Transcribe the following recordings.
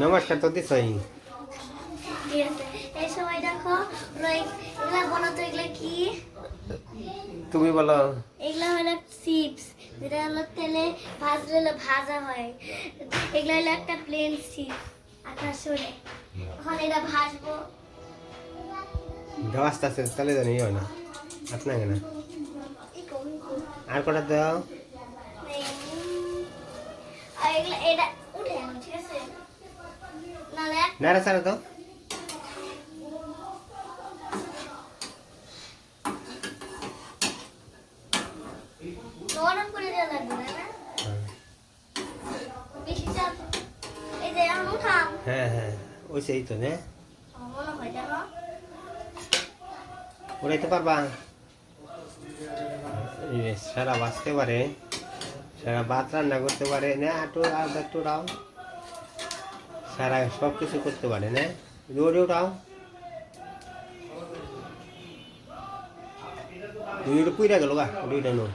নমস্কার তো ঠিক এই সময় দেখো এগুলা বানাতো এগুলা কি? তুমি বলো। এগুলা হলো চিপস যেটা হলো তেলে ভাজলে হলো ভাজা হয়। এগুলা হলো একটা প্লেন চিপস আকাশ সরে এখন এটা ভাজবো। দাও আস্তে আস্তে তাহলে জানি হয় না। আপনার কেনা। আর কটা দাও? এগুলা এটা যে এখন উঠাম হ্যাঁ হ্যাঁ ওই সেই তো না মনে উড়াইতে পারবা? সারা বাঁচতে পারে সারা ভাত রান্না করতে পারে না একটু আর একটু উড়াও সারা সব কিছু করতে পারে না? জোরে উঠাও দুইটা পুইরা গেল গা দুইটা নো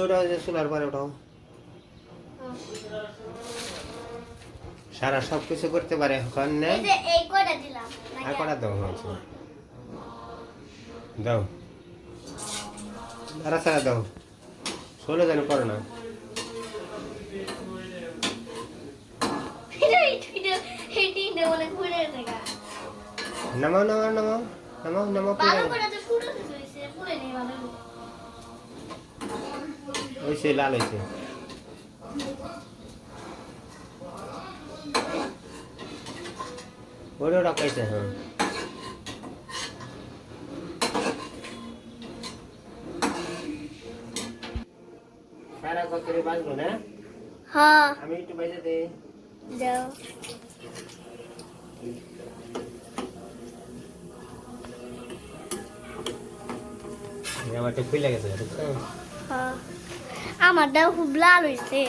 ওঠাও চুলার পরে উঠাও সারা সব কিছু করতে পারে এখন না? আর কটা দাও হয়েছে? দাও। আরা সারা দাও। ষোলো জানি করো না। নামাও নামাও নামাও নামাও নামাও সে লাল হয়েছে। ওরে ওরা খাইছে হ্যাঁ। সারা কত বাঁচবো না? হ্যাঁ। আমি একটু বেঁচে দিই। দাও। আমার হ্যাঁ। আমার দাও খুব লাল হয়েছে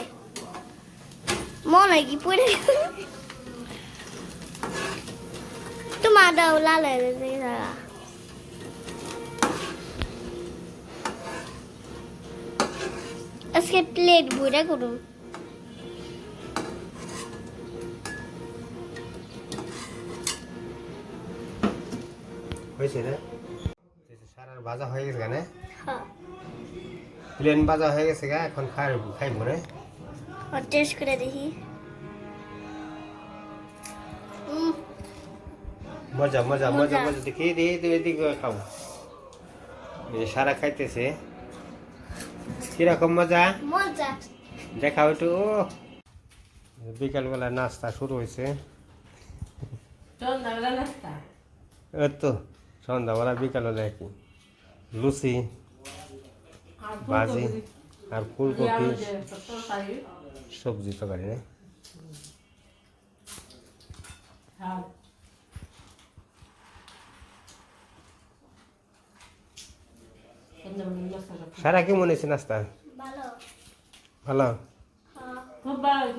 মনে হয় কি পড়ে তোমার দাও লাল হয়ে গেছে আজকে প্লেট ভরে করুন হয়েছে না সারার ভাজা হয়ে গেছে কেন? হ্যাঁ। প্লেন ভাজা হয়ে গেছে গা এখন খাই খাইব রে। টেস্ট করে দেখি। মজা মজা মজা মজা। দেখি দিয়ে এদিকে খাব। যে সারা খাইতেছে। কীরকম মজা? মজা। দেখাও একটু ও। বিকালবেলা নাস্তা শুরু হয়েছে। তো সন্ধ্যাবেলা বিকালবেলা কি লুচি ভাজি আর ফুলকপি। সবজি তরকারি না ভাত সন্ধ্যাবেলা নাস্তা করতাম। সারা কেমন হয়েছে নাস্তা? ভালো। ভালো?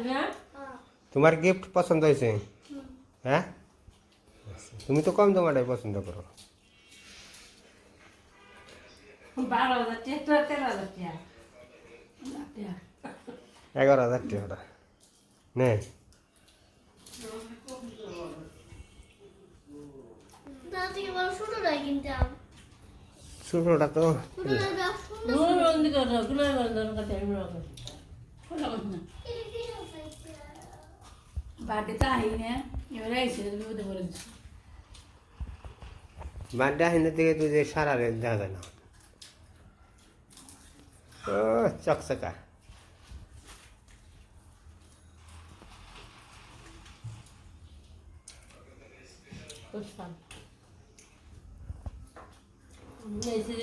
হ্যাঁ। হ্যাঁ। তোমার গিফট পছন্দ হয়েছে? হ্যাঁ? তুমি তো কম দামাটাই পছন্দ করো। এগারো হাজার টাকা নে। থেকে বড় ছোটটাই কিনতাম আহিনে এবারে আইসে বিপদে পড়ে দিচ্ছে বাড্ডা হিন্দে থেকে তুই যে সারা রে দেখা যায় না ও চকচকা বুঝতাম এই যে